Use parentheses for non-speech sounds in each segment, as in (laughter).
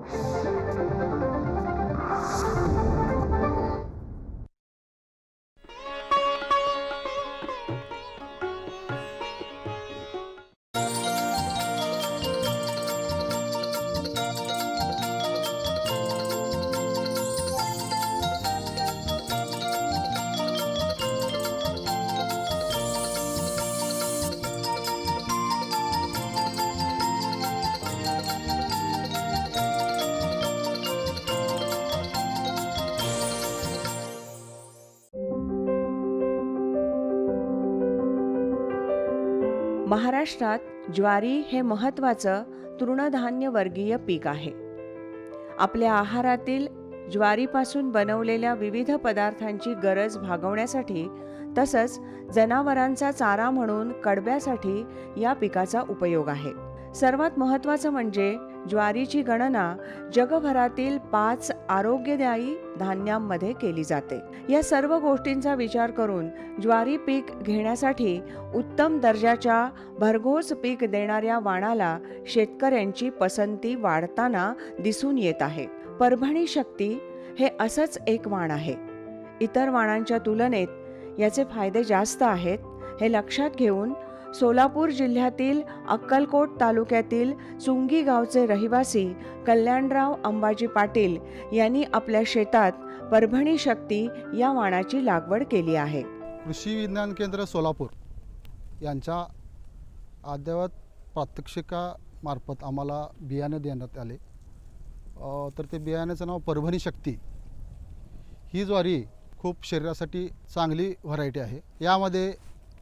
Thank you. महाराष्ट्रात ज्वारी हे महत्त्वाचं तृणधान्य वर्गीय पीक आहे. आपल्या आहारातील ज्वारीपासून बनवलेल्या विविध पदार्थांची गरज भागवण्यासाठी तसंच जनावरांचा चारा म्हणून कडब्यासाठी या पिकाचा उपयोग आहे. सर्वात महत्त्वाचं म्हणजे ज्वारीची गणना जगभरातील पाच आरोग्यदायी धान्यांमध्ये केली जाते. या सर्व गोष्टींचा विचार करून ज्वारी पीक घेण्यासाठी उत्तम दर्जाच्या भरघोस पीक देणाऱ्या वाणाला शेतकऱ्यांची पसंती वाढताना दिसून येत आहे. परभणी शक्ती हे असंच एक वाण आहे. इतर वाणांच्या तुलनेत याचे फायदे जास्त आहेत हे लक्षात घेऊन सोलापूर जिल्ह्यातील अक्कलकोट तालुक्यातील चुंगी गावचे रहिवासी कल्याणराव अंबाजी पाटील यांनी आपल्या शेतात परभणी शक्ती या वाणाची लागवड केली आहे. कृषी विज्ञान केंद्र सोलापूर यांच्या अद्ययावत प्रात्यक्षिकामार्फत आम्हाला बियाणे देण्यात आले. तर ते बियाण्याचं नाव परभणी शक्ती. ही ज्वारी खूप शरीरासाठी चांगली व्हरायटी आहे. यामध्ये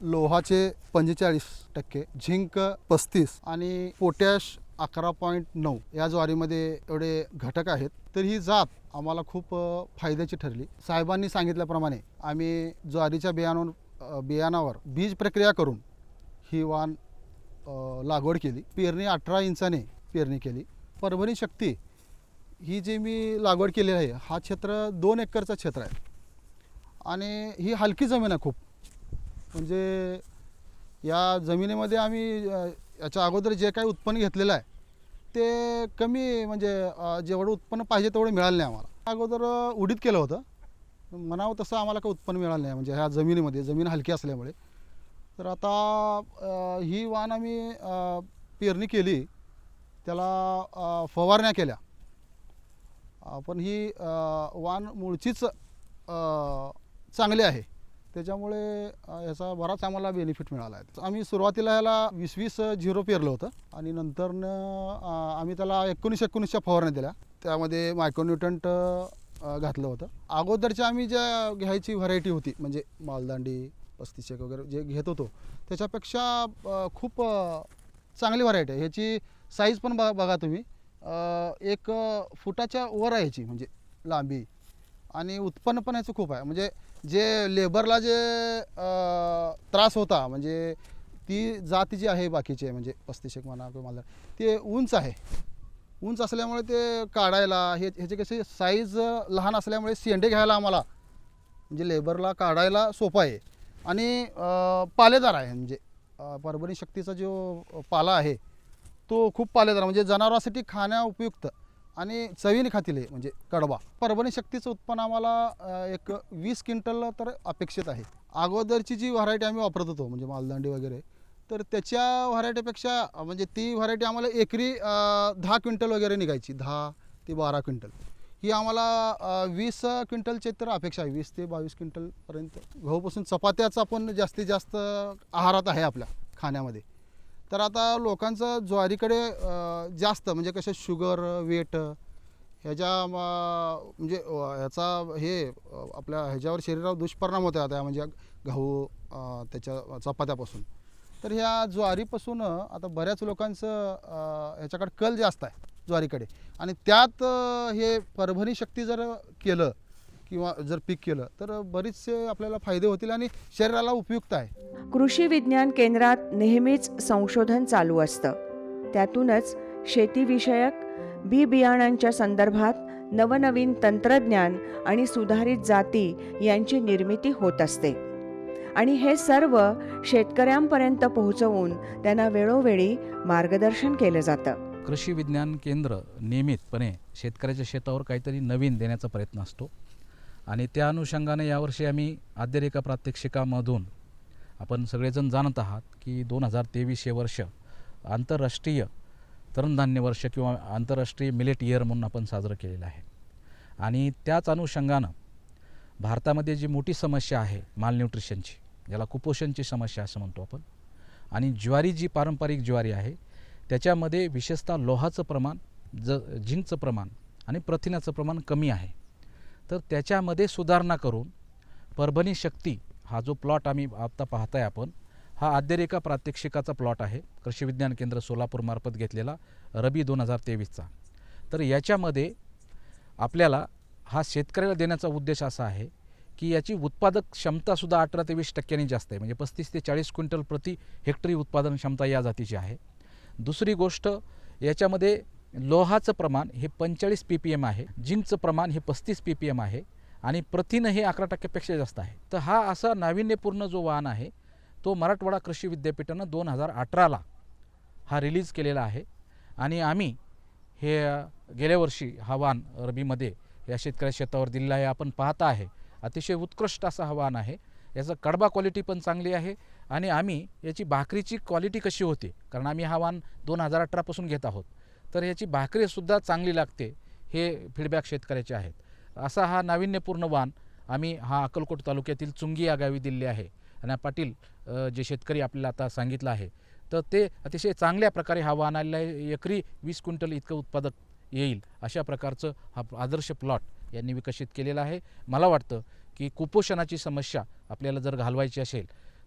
लोहाचे पंचेचाळीस टक्के झिंक पस्तीस आणि पोटॅश अकरा पॉईंट नऊ या ज्वारीमध्ये एवढे घटक आहेत. तर ही जात आम्हाला खूप फायद्याची ठरली. साहेबांनी सांगितल्याप्रमाणे आम्ही ज्वारीच्या बियाणावर बियाणावर बीज प्रक्रिया करून ही वाण लागवड केली. पेरणी अठरा इंचाने पेरणी केली. परभणी शक्ती ही जी मी लागवड केलेली आहे हा क्षेत्र दोन एकरचं क्षेत्र आहे. आणि ही हलकी जमीन आहे खूप. म्हणजे या जमिनीमध्ये आम्ही याच्या अगोदर जे काही उत्पन्न घेतलेलं आहे ते कमी म्हणजे जेवढं उत्पन्न पाहिजे तेवढं मिळालं नाही आम्हाला. अगोदर उडीत उडीद केलं होतं. म्हणावं तसं आम्हाला काही उत्पन्न मिळालं नाही म्हणजे ह्या जमिनीमध्ये जमीन हलकी असल्यामुळे. तर आता ही वाण आम्ही पेरणी केली. त्याला फवारण्या केल्या. पण ही वाण मूळचीच चांगली आहे. त्याच्यामुळे याचा बराच आम्हाला बेनिफिट मिळाला आहे. आम्ही सुरुवातीला ह्याला वीस वीस झिरो पेरलं होतं. आणि नंतरनं आम्ही त्याला एकोणीस एकोणीसच्या फवारण्या दिल्या. त्यामध्ये मायक्रोन्युटंट घातलं होतं. अगोदरच्या आम्ही ज्या घ्यायची व्हरायटी होती म्हणजे मालदांडी पस्तीशेक वगैरे जे घेत होतो त्याच्यापेक्षा खूप चांगली व्हरायटी आहे. ह्याची साईज पण बघा बघा तुम्ही. एक फुटाच्या वर आहे ह्याची म्हणजे लांबी. आणि उत्पन्न पण याचं खूप आहे. म्हणजे जे लेबरला जे त्रास होता म्हणजे ती जाती जी आहे बाकीचे म्हणजे पस्तीस एक म्हणा किंवा मला ते उंच आहे. उंच असल्यामुळे ते काढायला हे ह्याचे कसे साईज लहान असल्यामुळे शेंडे घ्यायला आम्हाला म्हणजे लेबरला काढायला सोपं आहे. आणि पालेदार आहे म्हणजे परभणी शक्तीचा जो पाला आहे तो खूप पालेदार म्हणजे जनावरांसाठी खाण्या उपयुक्त. आणि चवीने खातील हे म्हणजे कडवा. परभणी शक्तीचं उत्पन्न आम्हाला एक वीस क्विंटल तर अपेक्षित आहे. अगोदरची जी व्हरायटी आम्ही वापरत होतो म्हणजे मालदांडी वगैरे तर त्याच्या व्हरायटीपेक्षा म्हणजे ती व्हरायटी आम्हाला एकरी दहा क्विंटल वगैरे निघायची दहा ते बारा क्विंटल. ही आम्हाला वीस क्विंटलचे तर अपेक्षा आहे वीस ते बावीस क्विंटलपर्यंत. गहूपासून चपात्याचा पण जास्तीत जास्त आहारात आहे आपल्या खाण्यामध्ये. तर आता लोकांचं ज्वारीकडे जास्त म्हणजे कसं शुगर वेट ह्याच्या म्हणजे ह्याचा हे आपल्या ह्याच्यावर शरीरावर दुष्परिणाम होते आता म्हणजे गहू त्याच्या चपात्यापासून. तर ह्या ज्वारीपासून आता बऱ्याच लोकांचं ह्याच्याकडे कल जास्त आहे ज्वारीकडे. आणि त्यात हे परभणी शक्ती जर केलं किंवा जर पीक केलं तर बरेचसे आपल्याला फायदे होतील आणि शरीराला उपयुक्त आहे. कृषी विज्ञान केंद्रात नेहमीच संशोधन चालू असतं. त्यातूनच शेतीविषयक बी बियाणांच्या संदर्भात नवनवीन तंत्रज्ञान आणि सुधारित जाती यांची निर्मिती होत असते. आणि हे सर्व शेतकऱ्यांपर्यंत पोहोचवून त्यांना वेळोवेळी मार्गदर्शन केलं जातं. कृषी विज्ञान केंद्र नियमितपणे शेतकऱ्याच्या शेतावर काहीतरी नवीन देण्याचा प्रयत्न असतो. आणि त्या अनुषंगाने यावर्षी आम्ही आद्यरेखा प्रात्यक्षिकामधून आपण सगळेजण जाणत आहात की दोन हजार तेवीस हे वर्ष आंतरराष्ट्रीय तरणधान्य वर्ष किंवा आंतरराष्ट्रीय मिलेट इयर म्हणून आपण साजरं केलेलं आहे. आणि त्याच अनुषंगानं भारतामध्ये जी मोठी समस्या आहे मालन्यूट्रिशनची ज्याला कुपोषणची समस्या असं म्हणतो आपण आणि ज्वारी जी पारंपरिक ज्वारी आहे त्याच्यामध्ये विशेषतः लोहाचं प्रमाण ज झिंकचं प्रमाण आणि प्रथिनाचं प्रमाण कमी आहे. तर त्याच्यामध्ये सुधारणा करून परभणी शक्ती हा जो प्लॉट आम्ही आत्ता पाहताय आपण हा आद्यरेखा प्रात्यक्षिकाचा प्लॉट आहे. कृषी विज्ञान केंद्र सोलापूरमार्फत घेतलेला रबी दोन हजार तेवीसचा. तर याच्यामध्ये आपल्याला हा शेतकऱ्याला देण्याचा उद्देश असा आहे की याची उत्पादक क्षमतासुद्धा अठरा ते वीस टक्क्यांनी जास्त आहे. म्हणजे पस्तीस ते चाळीस क्विंटल प्रति हेक्टरी उत्पादन क्षमता या जातीची आहे. दुसरी गोष्ट याच्यामध्ये लोहाचं प्रमाण हे पंचेचाळीस पी पी एम आहे. जिंकचं प्रमाण हे पस्तीस पी पी एम आहे. आणि प्रथिनं हे अकरा टक्क्यापेक्षा जास्त आहे. तर हा असा नाविन्यपूर्ण जो वाहन आहे तो मराठवाडा कृषी विद्यापीठानं दोन हजार अठराला हा रिलीज केलेला आहे. आणि आम्ही हे गेल्या वर्षी हा वाण रबीमध्ये या शेतकऱ्या शेतावर दिलेला आहे. आपण पाहता आहे. अतिशय उत्कृष्ट असा हा वाण आहे. याचं कडबा क्वालिटी पण चांगली आहे आणि आम्ही याची भाकरीची क्वालिटी कशी होते? कारण आम्ही हा वाहन दोन हजार अठरापासून घेत आहोत. तर याची भाकरीसुद्धा चांगली लागते हे फीडबॅक शेतकऱ्याचे आहेत. असा हा नाविन्यपूर्ण वाण आम्ही हा अक्कलकोट तालुक्यातील चुंगी या गावी दिले आहे. आणि पाटील जे शेतकरी आपल्याला आता सांगितलं आहे तर ते अतिशय चांगल्या प्रकारे हा वाण आलेला आहे. एकरी वीस क्विंटल इतकं उत्पादक येईल अशा प्रकारचं हा आदर्श प्लॉट यांनी विकसित केलेला आहे. मला वाटतं की कुपोषणाची समस्या आपल्याला जर घालवायची असेल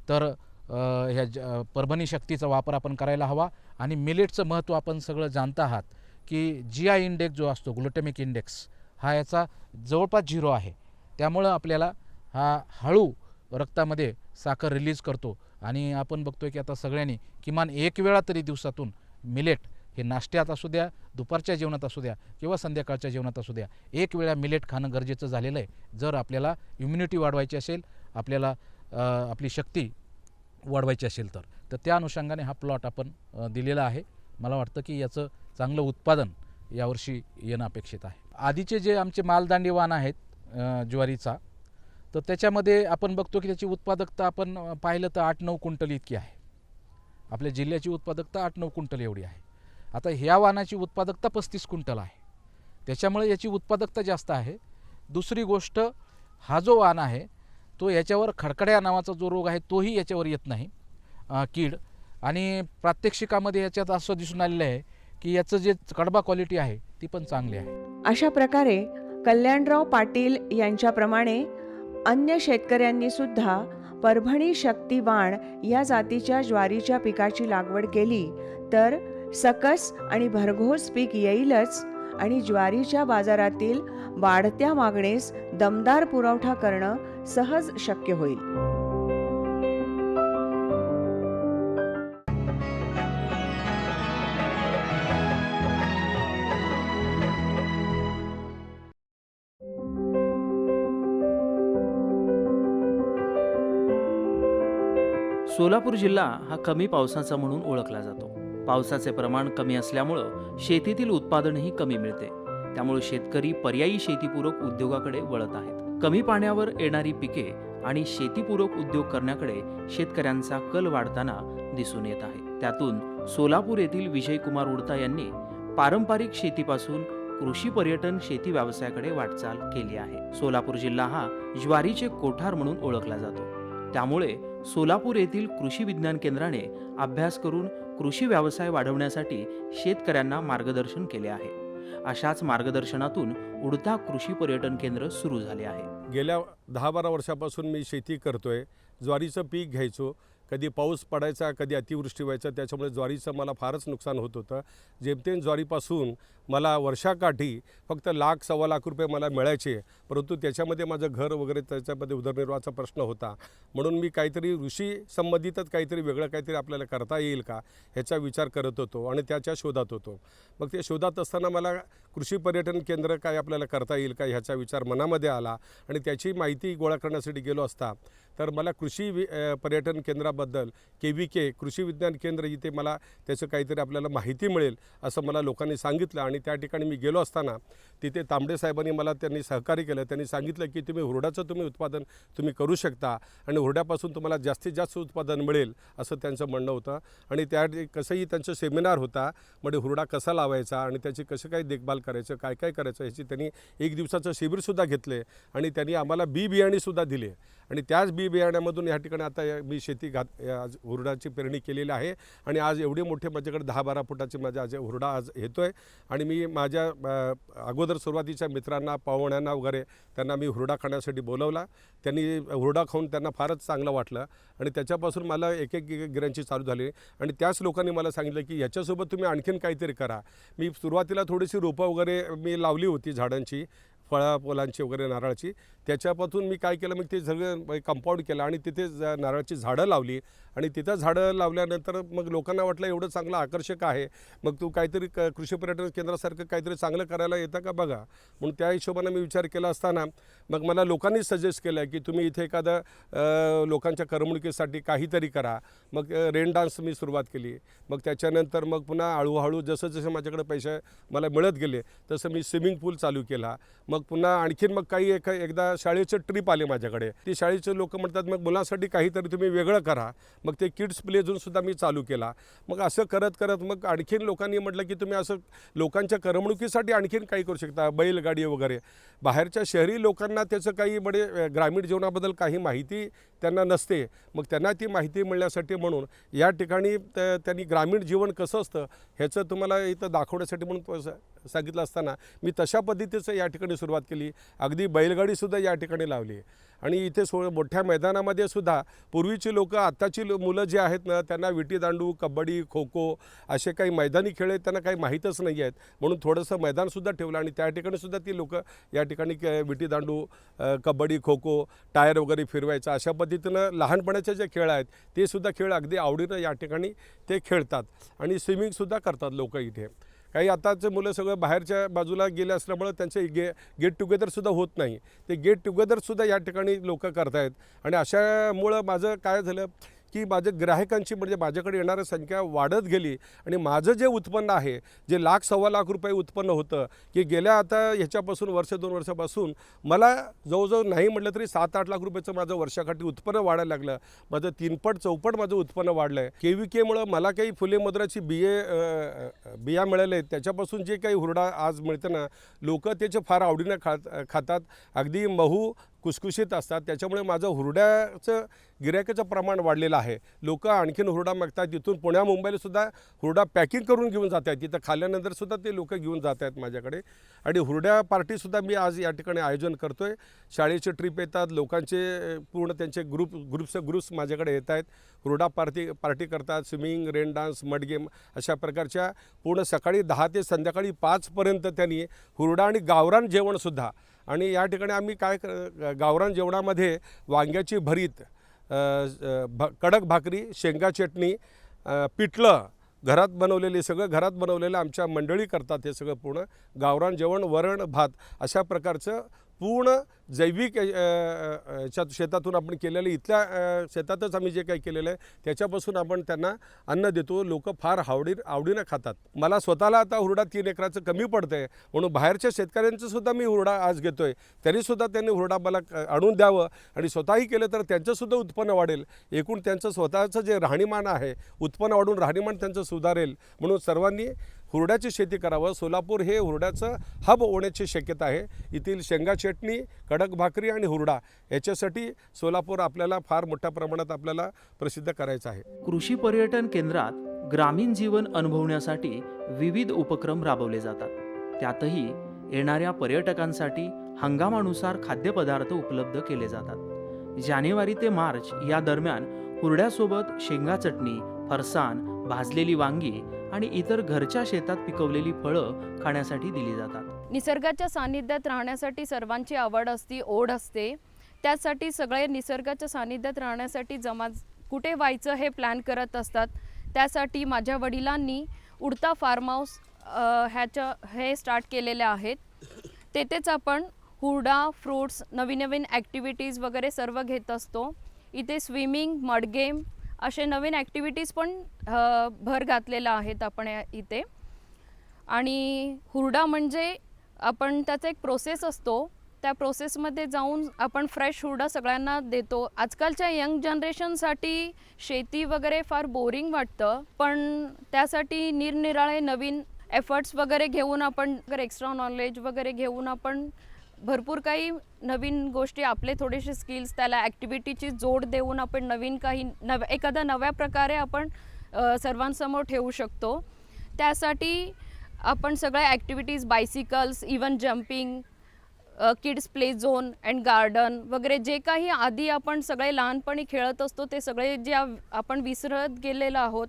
तर ह्या ज परभणी शक्तीचा वापर आपण करायला हवा. आणि मिलेटचं महत्त्व आपण सगळं जाणता आहात की जी आय इंडेक्स जो असतो ग्लुटेमिक इंडेक्स हा याचा जवळपास झिरो आहे. त्यामुळं आपल्याला हा हळू रक्तामध्ये साखर रिलीज करतो. आणि आपण बघतोय की आता सगळ्यांनी किमान एक वेळा तरी दिवसातून मिलेट हे नाश्त्यात असू द्या दुपारच्या जेवणात असू द्या किंवा संध्याकाळच्या जेवणात असू द्या एक वेळा मिलेट खाणं गरजेचं झालेलं आहे. जर आपल्याला इम्युनिटी वाढवायची असेल आपल्याला आपली शक्ती वाढवायची असेल तर. तर त्या अनुषंगाने हा प्लॉट आपण दिलेला आहे. मला वाटतं की याचं चांगलं उत्पादन यावर्षी येणं अपेक्षित आहे. आधीचे जे आमचे मालदांडी वाण आहेत ज्वारीचा तर त्याच्यामध्ये आपण बघतो की त्याची उत्पादकता आपण पाहिलं तर आठ नऊ क्विंटल इतकी आहे. आपल्या जिल्ह्याची उत्पादकता आठ नऊ क्विंटल एवढी आहे. आता ह्या वाहनाची उत्पादकता पस्तीस क्विंटल आहे. त्याच्यामुळे याची उत्पादकता जास्त आहे. दुसरी गोष्ट हा जो वाहन आहे तो याच्यावर खडखड्या नावाचा जो रोग आहे तोही याच्यावर येत नाही कीड. आणि प्रात्यक्षिकामध्ये याच्यात असं दिसून आलेलं आहे की याचं जे कडबा क्वालिटी आहे ती पण चांगली आहे. अशा प्रकारे कल्याणराव पाटील यांच्याप्रमाणे अन्य शेतकऱ्यांनी सुद्धा परभणी शक्तिवाण या जातीच्या ज्वारीच्या पिकाची लागवड केली तर सकस आणि भरघोस पीक येईलच आणि ज्वारीच्या बाजारातील वाढत्या मागणीस दमदार पुरवठा करणं सहज शक्य होईल. सोलापूर जिल्हा हा कमी पावसाचा म्हणून ओळखला जातो. पावसाचे प्रमाण कमी असल्यामुळं शेतीतील उत्पादनही कमी मिळते. त्यामुळे शेतकरी पर्यायी शेतीपूरक उद्योगाकडे वळत आहेत. कमी पाण्यावर येणारी पिके आणि शेतीपूरक उद्योग करण्याकडे शेतकऱ्यांचा कल वाढताना दिसून येत आहे. त्यातून सोलापूर येथील विजयकुमार उडता यांनी पारंपरिक शेतीपासून कृषी पर्यटन शेती व्यवसायाकडे वाटचाल केली आहे. सोलापूर जिल्हा हा ज्वारीचे कोठार म्हणून ओळखला जातो. त्यामुळे सोलापूर येथील कृषी विज्ञान केंद्राने अभ्यास करून कृषी व्यवसाय वाढवण्यासाठी शेतकऱ्यांना मार्गदर्शन केले आहे. अशाच मार्गदर्शनातून उडता कृषी पर्यटन केंद्र सुरू झाले आहे. गेल्या दहा बारा वर्षापासून मी शेती करतोय. ज्वारीचं पीक घ्यायचो. कधी पाऊस पडायचा कधी अतिवृष्टी व्हायचा त्याच्यामुळे ज्वारीचं मला फारच नुकसान होत होतं. जेमतेम ज्वारीपासून मला वर्षाकाठी फक्त लाख सव्वा लाख रुपये मला मिळायचे परंतु त्याच्यामध्ये माझं घर वगैरे त्याच्यामध्ये उदरनिर्वाहाचा प्रश्न होता. म्हणून मी काहीतरी ऋषी संबंधितच काहीतरी वेगळं काहीतरी आपल्याला करता येईल का ह्याचा विचार करत होतो आणि त्याच्या शोधात होतो. मग ते शोधात असताना मला कृषी पर्यटन केंद्र काय आपल्याला करता येईल का ह्याचा विचार मनामध्ये आला आणि त्याची माहिती गोळा करण्यासाठी गेलो असता. तर मला कृषी वि पर्यटन केंद्राबद्दल के व्ही के कृषी विज्ञान केंद्र इथे मला त्याचं काहीतरी आपल्याला माहिती मिळेल असं मला लोकांनी सांगितलं आणि त्या ठिकाणी मी गेलो असताना तिथे तांबडे साहेबांनी मला त्यांनी सहकार्य केलं. त्यांनी सांगितलं की तुम्ही हुरड्याचं तुम्ही उत्पादन तुम्ही करू शकता आणि हुरड्यापासून तुम्हाला जास्तीत जास्त उत्पादन मिळेल असं त्यांचं म्हणणं होतं. आणि त्या कसंही त्यांचं सेमिनार होता म्हणजे हुरडा कसा लावायचा आणि त्याची कसं काय देखभाल करायचं काय काय करायचं ह्याची त्यांनी एक दिवसाचं शिबिरसुद्धा घेतले आणि त्यांनी आम्हाला बी बियाणेसुद्धा दिले. आणि त्याच बी बियाण्यामधून या ठिकाणी आता मी शेती घात आज हुरडाची पेरणी केलेली आहे आणि आज एवढे मोठे माझ्याकडे दहा बारा फुटाचे माझ्या आज हुरडा आज येतो आहे आणि मी माझ्या अगोदर सुरुवातीच्या मित्रांना पाहुण्यांना वगैरे त्यांना मी हुरडा खाण्यासाठी बोलवला. त्यांनी हुरडा खाऊन त्यांना फारच चांगलं वाटलं आणि त्याच्यापासून मला एक एक गिऱ्यांची चालू झाली. आणि त्याच लोकांनी मला सांगितलं की ह्याच्यासोबत तुम्ही आणखीन काहीतरी करा. मी सुरुवातीला थोडीशी रोपं वगैरे मी लावली होती झाडांची फळा फुलांची वगैरे नारळाची. त्याच्यापासून मी काय केलं मग ते सगळं कंपाऊंड केलं आणि तिथे नारळाची झाडं लावली. आणि तिथं झाडं लावल्यानंतर मग लोकांना वाटलं एवढं चांगलं आकर्षक आहे. मग तू काहीतरी क कृषी पर्यटन केंद्रासारखं काहीतरी चांगलं करायला येतं का बघा? म्हणून त्या हिशोबानं मी विचार केला असताना मग मला लोकांनी सजेस्ट केलं की तुम्ही इथे एखादं लोकांच्या करमणुकीसाठी काहीतरी करा. मग रेन डान्स मी सुरुवात केली. मग त्याच्यानंतर मग पुन्हा हळूहळू जसं जसं माझ्याकडे पैसे मला मिळत गेले तसं मी स्विमिंग पूल चालू केला. मग पुन्हा आणखीन मग काही एक एकदा शाळेचं ट्रिप आले माझ्याकडे. ती शाळेचे लोक म्हणतात मग मुलांसाठी काहीतरी तुम्ही वेगळं करा. मग ते किड्स प्ले सुद्धा मी चालू केला. मग असं करत करत मग आणखीन लोकांनी म्हटलं की तुम्ही असं लोकांच्या करमणुकीसाठी आणखीन काही करू शकता बैलगाडी वगैरे. बाहेरच्या शहरी लोकांना त्याचं काही म्हणजे ग्रामीण जीवनाबद्दल काही माहिती त्यांना नसते. मग त्यांना ती माहिती मिळण्यासाठी म्हणून या ठिकाणी त्यांनी ग्रामीण जीवन कसं असतं ह्याचं तुम्हाला इथं दाखवण्यासाठी म्हणून प- सांगितलं असताना मी तशा पद्धतीचं या ठिकाणी सुरुवात केली. अगदी बैलगाडीसुद्धा या ठिकाणी लावली. आणि इथे सो मोठ्या मैदानामध्ये सुद्धा पूर्वीची लोकं आत्ताची मुलं जी आहेत ना त्यांना विटीदांडू कबड्डी खो खो असे काही मैदानी खेळ आहेत त्यांना काही माहीतच नाही आहेत. म्हणून थोडंसं मैदानसुद्धा ठेवलं आणि त्या ठिकाणी सुद्धा ती लोकं या ठिकाणी विटीदांडू कबड्डी खो खो टायर वगैरे फिरवायचं अशा पद्धतीनं लहानपणाचे जे खेळ आहेत ते सुद्धा खेळ अगदी आवडीनं या ठिकाणी ते खेळतात आणि स्विमिंगसुद्धा करतात लोक इथे. काही आताचे मुलं सगळं बाहेरच्या बाजूला गेले असल्यामुळं त्यांचे गे गेट टुगेदरसुद्धा होत नाही. ते गेट टुगेदरसुद्धा या ठिकाणी लोक करतायत. आणि अशामुळं माझं काय झालं की माझ्या ग्राहकांची म्हणजे माझ्याकडे येणारी संख्या वाढत गेली आणि माझं जे उत्पन्न आहे जे लाख सव्वा लाख रुपये उत्पन्न होतं की गेल्या आता ह्याच्यापासून वर्ष दोन वर्षापासून मला जवळजवळ नाही म्हटलं तरी सात आठ लाख रुपयाचं माझं वर्षाकाठी उत्पन्न वाढायला लागलं. माझं तीनपट चौपट माझं उत्पन्न वाढलं आहे के व्ही केमुळं मला काही फुले मधुराची बिये बिया मिळाले आहेत. त्याच्यापासून जे काही हुरडा आज मिळतं ना लोक त्याचे फार आवडीनं खात खातात. अगदी महू कुसकुशीत असतात. त्याच्यामुळे माझं हुरड्याचं गिरायकाचं प्रमाण वाढलेलं आहे. लोक आणखीन हुरडा मागतात तिथून पुण्या मुंबईला सुद्धा हुरडा पॅकिंग करून घेऊन जात आहेत. तिथं खाल्ल्यानंतरसुद्धा ते लोक घेऊन जात आहेत माझ्याकडे. आणि हुरड्या पार्टीसुद्धा मी आज या ठिकाणी आयोजन करतो आहे शाळेचे ट्रिप येतात. लोकांचे पूर्ण त्यांचे ग्रुप ग्रुप्स ग्रुप्स माझ्याकडे येत आहेत. हुरडा पार्टी पार्टी करतात. Swimming rain dance mud game अशा प्रकारच्या पूर्ण सकाळी दहा ते संध्याकाळी पाचपर्यंत त्यांनी हुरडा आणि गावरान जेवणसुद्धा आणि या ठिकाणी आम्ही काय गावरान जेवणामध्ये वांग्याची भरीत भ कडक भाकरी शेंगा चटणी पिठलं घरात बनवलेले सगळं घरात बनवलेलं आमच्या मंडळी करतात हे सगळं पूर्ण. गावरान जेवण वरण भात अशा प्रकारचं पूर्ण जैविक याच्यात शेतातून आपण केलेलं इथल्या शेतातच आम्ही जे काही केलेलं आहे त्याच्यापासून आपण त्यांना अन्न देतो. लोक फार आवडी आवडीनं खातात. मला स्वतःला आता हुरडा तीन एकराचं कमी पडतं आहे म्हणून बाहेरच्या शेतकऱ्यांचं सुद्धा मी हुरडा आज घेतो आहे तरीसुद्धा त्यांनी हुरडा मला आणून द्यावं आणि स्वतःही केलं तर त्यांचंसुद्धा उत्पन्न वाढेल. एकूण त्यांचं स्वतःचं जे राहणीमान आहे उत्पन्न वाढून राहणीमान त्यांचं सुधारेल. म्हणून सर्वांनी हुरड्याची शेती करावं. सोलापूर हे हुरड्याचं हब होण्याची शक्यता आहे. येथील शेंगा चटणी खडक भाकरी आणि हुरडा याच्यासाठी सोलापूर आपल्याला फार मोठ्या प्रमाणात आपल्याला प्रसिद्ध करायचं आहे. कृषी पर्यटन केंद्रात ग्रामीण जीवन अनुभवण्यासाठी विविध उपक्रम राबवले जातात. त्यातही येणाऱ्या पर्यटकांसाठी हंगामानुसार खाद्यपदार्थ उपलब्ध केले जातात. जानेवारी ते मार्च या दरम्यान हुरड्यासोबत शेंगा चटणी फरसान भाजलेली वांगी आणि इतर घरच्या शेतात पिकवलेली फळं खाण्यासाठी दिली जातात. निसर्गाच्या सानिध्यात राहण्यासाठी सर्वांची आवड असती ओढ असते. त्यासाठी सगळे निसर्गाच्या सानिध्यात राहण्यासाठी जमा कुठे व्हायचं हे प्लॅन करत असतात. त्यासाठी माझ्या वडिलांनी उडता फार्म हाऊस ह्याच्या हे स्टार्ट केलेले आहेत. तेथेच आपण हुरडा फ्रूट्स नवीन नवीन ॲक्टिव्हिटीज वगैरे सर्व घेत असतो. इथे स्विमिंग मडगेम असे नवीन ॲक्टिव्हिटीज पण भर घातलेला आहेत आपण इथे. आणि हुरडा म्हणजे आपण त्याचा एक प्रोसेस असतो. त्या प्रोसेसमध्ये जाऊन आपण फ्रेश हुरडा सगळ्यांना देतो. आजकालच्या यंग जनरेशनसाठी शेती वगैरे फार बोरिंग वाटतं. पण त्यासाठी निरनिराळे नवीन एफर्ट्स वगैरे घेऊन आपण एक्स्ट्रा नॉलेज वगैरे घेऊन आपण भरपूर काही नवीन गोष्टी आपले थोडेसे स्किल्स त्याला ॲक्टिव्हिटीची जोड देऊन आपण नवीन काही नव एखाद्या नव्या प्रकारे आपण सर्वांसमोर ठेवू शकतो. त्यासाठी आपण सगळ्या activities bicycles even jumping kids play zone and garden वगैरे जे काही आधी आपण सगळे लहानपणी खेळत असतो ते सगळे जे आपण विसरत गेलेलो आहोत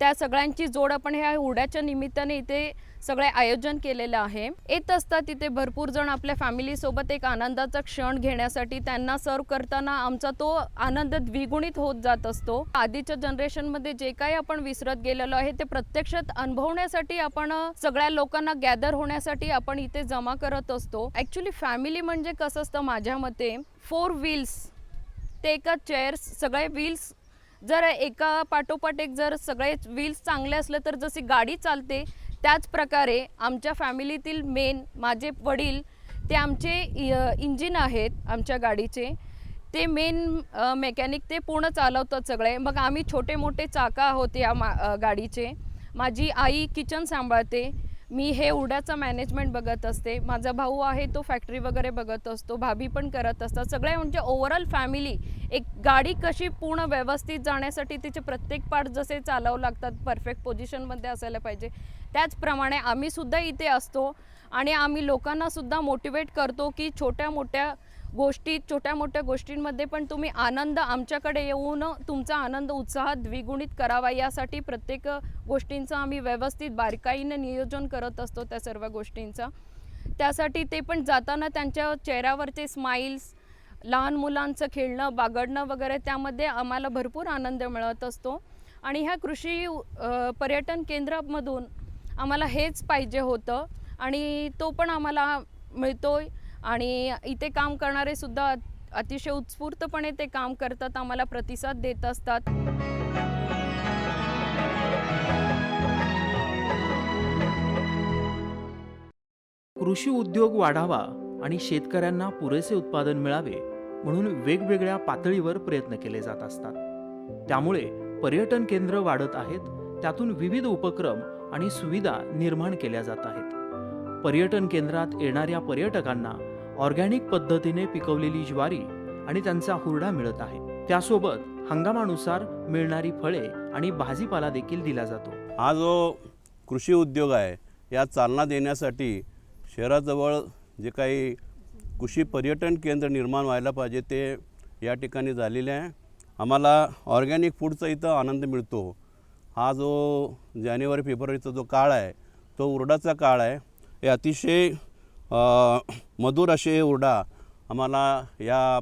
त्या सगळ्यांची जोड आपण ह्या हुड्याच्या निमित्ताने इथे सगळे आयोजन केलेलं आहे. येत असतात तिथे भरपूर जण आपल्या फॅमिलीसोबत एक आनंदाचा क्षण घेण्यासाठी त्यांना सर्व करताना आमचा तो आनंद द्विगुणित होत जात असतो. आधीच्या जनरेशनमध्ये जे काही आपण विसरत गेलेलो आहे ते प्रत्यक्षात अनुभवण्यासाठी आपण सगळ्या लोकांना गॅदर होण्यासाठी आपण इथे जमा करत असतो. ॲक्च्युली फॅमिली म्हणजे कसं असतं माझ्या मते फोर व्हील्स ते एका चेअर्स सगळे व्हील्स जर एका पाठोपाठ एक जर सगळे व्हील्स चांगले असले तर जशी गाडी चालते त्याच प्रकारे आमच्या फॅमिलीतील मेन माझे वडील ते आमचे इंजिन आहेत आमच्या गाडीचे. ते मेन मेकॅनिक ते पूर्ण चालवतात सगळे. मग आम्ही छोटे मोठे चाका आहोत या मा गाडीचे. माझी आई किचन सांभाळते. मी हे उड्याचं मॅनेजमेंट बघत असते. माझा भाऊ आहे तो फॅक्टरी वगैरे बघत असतो. भाभी पण करत असतात. सगळे म्हणजे ओव्हरऑल फॅमिली एक गाडी कशी पूर्ण व्यवस्थित जाण्यासाठी तिचे प्रत्येक पार्ट जसे चालावं लागतात परफेक्ट पोझिशनमध्ये असायला पाहिजे. त्याचप्रमाणे आम्हीसुद्धा इथे असतो आणि आम्ही लोकांनासुद्धा मोटिवेट करतो की छोट्या मोठ्या गोष्टी छोट्या मोठ्या गोष्टींमध्ये पण तुम्ही आनंद आमच्याकडे येऊन तुमचा आनंद उत्साह द्विगुणित करावा. यासाठी प्रत्येक गोष्टींचं आम्ही व्यवस्थित बारकाईनं नियोजन करत असतो त्या सर्व गोष्टींचा. त्यासाठी ते पण जाताना त्यांच्या चेहऱ्यावरचे स्माईल्स लहान मुलांचं खेळणं बागडणं वगैरे त्यामध्ये आम्हाला भरपूर आनंद मिळत असतो. आणि ह्या कृषी पर्यटन केंद्रामधून आम्हाला हेच पाहिजे होतं. आणि तो पण आम्हाला मिळतोय. आणि इथे काम करणारे सुद्धा अतिशय उत्स्फूर्तपणे ते काम करतात आम्हाला प्रतिसाद देत असतात. कृषी उद्योग वाढावा आणि शेतकऱ्यांना पुरेसे उत्पादन मिळावे म्हणून वेगवेगळ्या पातळीवर प्रयत्न केले जात असतात. त्यामुळे पर्यटन केंद्र वाढत आहेत त्यातून विविध उपक्रम आणि सुविधा निर्माण केल्या जात आहेत. पर्यटन केंद्रात येणाऱ्या पर्यटकांना ऑर्गॅनिक पद्धतीने पिकवलेली ज्वारी आणि त्यांचा हुरडा मिळत आहे. त्यासोबत हंगामानुसार मिळणारी फळे आणि भाजीपाला देखील दिला जातो. हा जो कृषी उद्योग आहे या चालना देण्यासाठी शहराजवळ जे काही कृषी पर्यटन केंद्र निर्माण व्हायला पाहिजे ते या ठिकाणी झालेले आहे. आम्हाला ऑर्गॅनिक फूडचा इथं आनंद मिळतो. हा जो जानेवारी फेब्रुवारीचा जो काळ आहे तो उरडाचा काळ आहे. हे अतिशय मधुर असे ओरडा आम्हाला या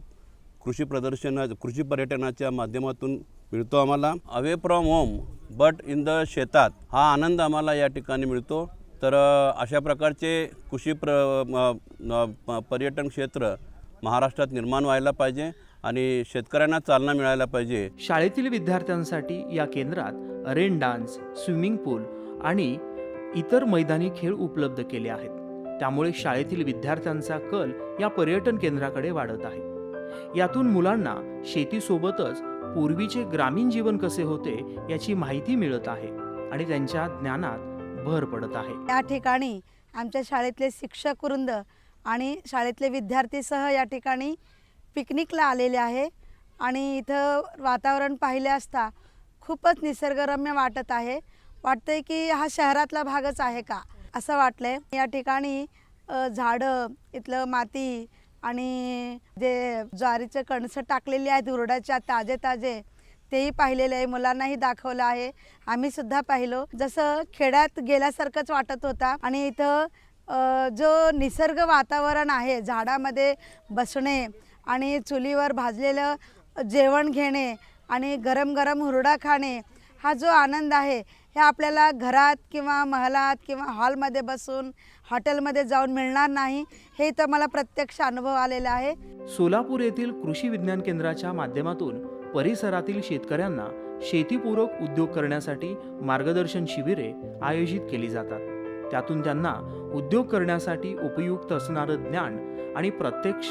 कृषी प्रदर्शना कृषी पर्यटनाच्या माध्यमातून मिळतो आम्हाला. Away from home but in the शेतात. हा आनंद आम्हाला या ठिकाणी मिळतो. तर अशा प्रकारचे कृषी प्र प- पर्यटन क्षेत्र महाराष्ट्रात निर्माण व्हायला पाहिजे आणि शेतकऱ्यांना चालना मिळायला पाहिजे. शाळेतील विद्यार्थ्यांसाठी या केंद्रात रेन डान्स स्विमिंग पूल आणि इतर मैदानी खेळ उपलब्ध केले आहेत. त्यामुळे शाळेतील विद्यार्थ्यांचा कल या पर्यटन केंद्राकडे वाढत आहे. यातून मुलांना शेतीसोबतच पूर्वीचे ग्रामीण जीवन कसे होते याची माहिती मिळत आहे आणि त्यांच्या ज्ञानात भर पडत आहे. या ठिकाणी आमच्या शाळेतले शिक्षक वृंद आणि शाळेतले विद्यार्थीसह या ठिकाणी पिकनिकला आलेले आहे आणि इथं वातावरण पाहिले असता खूपच निसर्गरम्य वाटत आहे. वाटतंय की हा शहरातला भागच आहे का? असं वाटलंय. या ठिकाणी झाडं इथलं माती आणि जे ज्वारीचे कणसं टाकलेली आहेत उरडाच्या ताजे ताजे तेही पाहिलेले आहे. मुलांनाही दाखवलं आहे. आम्ही सुद्धा पाहिलो. जसं खेड्यात गेल्यासारखंच वाटत होता आणि इथं जो निसर्ग वातावरण आहे झाडामध्ये बसणे आणि चुलीवर भाजलेलं जेवण घेणे आणि गरम गरम हुरडा खाणे हा जो आनंद आहे हे आपल्याला घरात किंवा महालात किंवा हॉलमध्ये बसून हॉटेलमध्ये जाऊन मिळणार नाही हे तर मला प्रत्यक्ष अनुभव आलेला आहे. सोलापूर येथील कृषी विज्ञान केंद्राच्या माध्यमातून परिसरातील शेतकऱ्यांना शेतीपूरक उद्योग करण्यासाठी मार्गदर्शन शिबिरे आयोजित केली जातात. त्यातून त्यांना उद्योग करण्यासाठी उपयुक्त असणारं ज्ञान आणि प्रत्यक्ष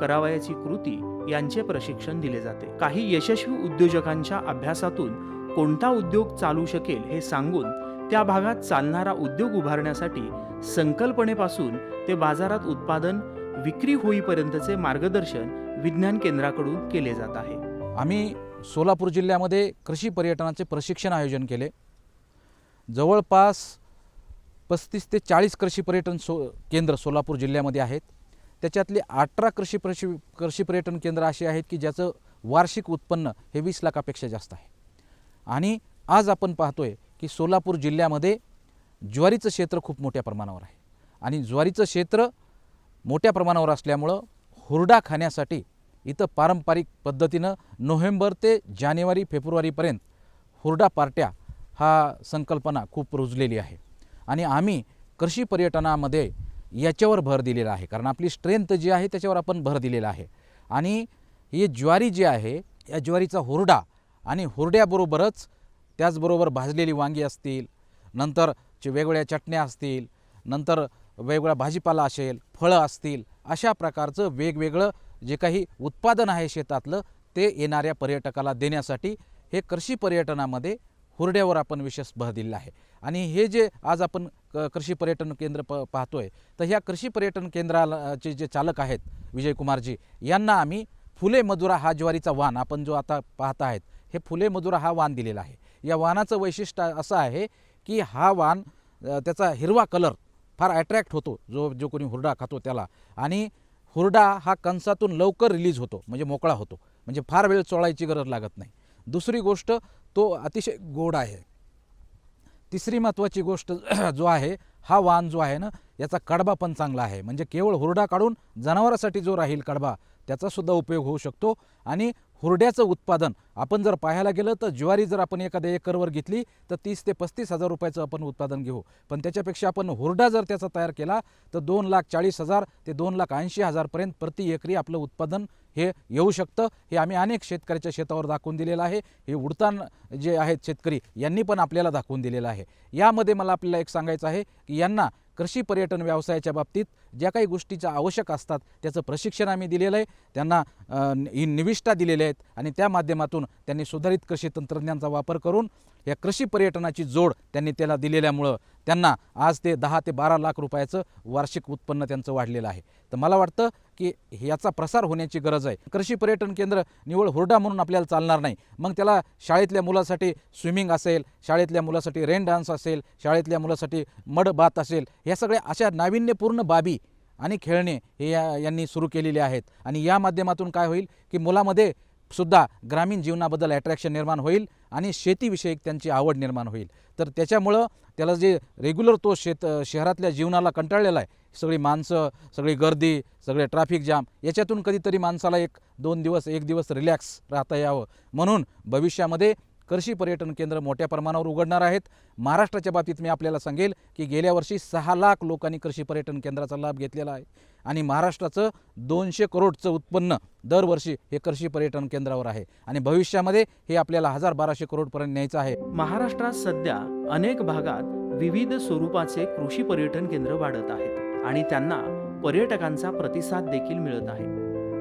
करावयाची कृती यांचे प्रशिक्षण दिले जाते. काही यशस्वी उद्योजकांच्या अभ्यासातून कोणता उद्योग चालू शकेल हे सांगून त्या भागात चालणारा उद्योग उभारण्यासाठी संकल्पनेपासून ते बाजारात उत्पादन विक्री होईपर्यंतचे मार्गदर्शन विज्ञान केंद्राकडून केले जात आहे. आम्ही सोलापूर जिल्ह्यामध्ये कृषी पर्यटनाचे प्रशिक्षण आयोजन केले. जवळपास पस्तीस ते चाळीस कृषी पर्यटन सो केंद्र सोलापूर जिल्ह्यामध्ये आहेत. त्याच्यातले अठरा कृषी प्रशि कृषी पर्यटन केंद्र असे आहेत की ज्याचं वार्षिक उत्पन्न हे वीस लाखापेक्षा जास्त आहे. आणि आज आपण पाहतोय की सोलापूर जिल्ह्यामध्ये ज्वारीचं क्षेत्र खूप मोठ्या प्रमाणावर आहे. आणि ज्वारीचं क्षेत्र मोठ्या प्रमाणावर असल्यामुळं हुरडा खाण्यासाठी इथं पारंपरिक पद्धतीनं नोव्हेंबर ते जानेवारी फेब्रुवारीपर्यंत हुरडा पार्ट्या हा संकल्पना खूप रुजलेली आहे. आणि आम्ही कृषी पर्यटनामध्ये याच्यावर भर दिलेला आहे. कारण आपली स्ट्रेंथ जी आहे त्याच्यावर आपण भर दिलेला आहे. आणि ही ज्वारी जी आहे या ज्वारीचा हुरडा आणि हुरड्याबरोबरच त्याचबरोबर भाजलेली वांगी असतील नंतर वेगवेगळ्या चटण्या असतील नंतर वेगवेगळा भाजीपाला असेल फळं असतील अशा प्रकारचं वेगवेगळं जे काही उत्पादन आहे शेतातलं ते येणाऱ्या पर्यटकाला देण्यासाठी हे कृषी पर्यटनामध्ये हुरड्यावर आपण विशेष भर दिलेला आहे. आणि हे जे आज आपण क कृषी पर्यटन केंद्र प पाहतो आहे तर ह्या कृषी पर्यटन केंद्राचे जे चालक आहेत विजयकुमारजी यांना आम्ही फुले मधुरा हा ज्वारीचा वाण आपण जो आता पाहत आहेत हे फुले मधुरा हा वाण दिलेला आहे. या वाणाचं वैशिष्ट्य असं आहे की हा वाण त्याचा हिरवा कलर फार अट्रॅक्ट होतो जो जो कोणी हुरडा खातो त्याला. आणि हुरडा हा कंसातून लवकर रिलीज होतो म्हणजे मोकळा होतो. म्हणजे फार वेळ चोळायची गरज लागत नाही. दुसरी गोष्ट तो अतिशय गोड आहे. तिसरी महत्त्वाची गोष्ट (clears throat) जो आहे हा वाण जो आहे ना याचा कडबा पण चांगला आहे. म्हणजे केवळ हुरडा काढून जनावरासाठी जो राहील कडबा त्याचासुद्धा उपयोग होऊ शकतो. आणि हुरड्याचं उत्पादन. आपण जर पाहायला गेलं तर ज्वारी जर आपण एखाद्या एकरवर घेतली तर तीस ते पस्तीस हजार रुपयाचं आपण उत्पादन घेऊ. पण त्याच्यापेक्षा आपण हुरडा जर त्याचा तयार केला तर दोन लाख चाळीस हजार ते दोन लाख ऐंशी हजारपर्यंत प्रति एकरी आपलं उत्पादन हे येऊ शकतं. हे आम्ही अनेक शेतकऱ्याच्या शेतावर दाखवून दिलेलं आहे. हे उडतान जे आहेत शेतकरी यांनी पण आपल्याला दाखवून दिलेलं आहे. यामध्ये मला आपल्याला एक सांगायचं आहे की यांना कृषी पर्यटन व्यवसायाच्या बाबतीत ज्या काही गोष्टीच्या आवश्यक असतात त्याचं प्रशिक्षण आम्ही दिलेलं आहे. त्यांना अ, निविष्ठा दिलेल्या आहेत आणि त्या माध्यमातून त्यांनी सुधारित कृषी तंत्रज्ञानाचा वापर करून या कृषी पर्यटनाची जोड त्यांनी त्याला दिलेल्यामुळं त्यांना आज ते दहा ते बारा लाख रुपयाचं वार्षिक उत्पन्न त्यांचं वाढलेलं आहे. तर मला वाटतं की याचा प्रसार होण्याची गरज आहे. कृषी पर्यटन केंद्र निवळ हुरडा म्हणून आपल्याला चालणार नाही. मग त्याला शाळेतल्या मुलासाठी स्विमिंग असेल शाळेतल्या मुलासाठी रेन डान्स असेल शाळेतल्या मुलासाठी मड बात असेल ह्या सगळ्या अशा नाविन्यपूर्ण बाबी आणि खेळणे हे या यांनी सुरू केलेले आहेत. आणि या माध्यमातून काय होईल की मुलामध्ये सुद्धा ग्रामीण जीवनाबद्दल अट्रॅक्शन निर्माण होईल आणि शेतीविषयक त्यांची आवड निर्माण होईल. तर त्याच्यामुळं त्याला जे रेग्युलर तो शेत शहरातल्या जीवनाला कंटाळलेला आहे सगळी माणसं सगळी गर्दी सगळे ट्रॅफिक जाम याच्यातून कधीतरी माणसाला एक दोन दिवस एक दिवस रिलॅक्स राहता यावं. म्हणून भविष्यामध्ये कृषी पर्यटन केंद्र मोठ्या प्रमाणावर उघडणार आहेत. महाराष्ट्राच्या बाबतीत मी आपल्याला सांगेल की गेल्या वर्षी सहा लाख लोकांनी कृषी पर्यटन केंद्राचा लाभ घेतलेला आहे. आणि महाराष्ट्राचं दोनशे करोडचं उत्पन्न दरवर्षी हे कृषी पर्यटन केंद्रावर आहे. आणि भविष्यामध्ये हे आपल्याला हजार बाराशे करोडपर्यंत न्यायचं आहे. महाराष्ट्रात सध्या अनेक भागात विविध स्वरूपाचे कृषी पर्यटन केंद्र वाढत आहेत आणि त्यांना पर्यटकांचा प्रतिसाद देखील मिळत आहे.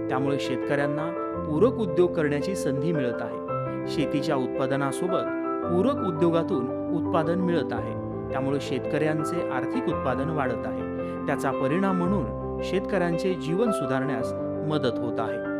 त्यामुळे शेतकऱ्यांना पूरक उद्योग करण्याची संधी मिळत आहे. शेतीच्या उत्पादनासोबत पूरक उद्योगातून उत्पादन मिळत आहे. त्यामुळे शेतकऱ्यांचे आर्थिक उत्पादन वाढत आहे. त्याचा परिणाम म्हणून शेतकऱ्यांचे जीवन सुधारण्यास मदत होत आहे.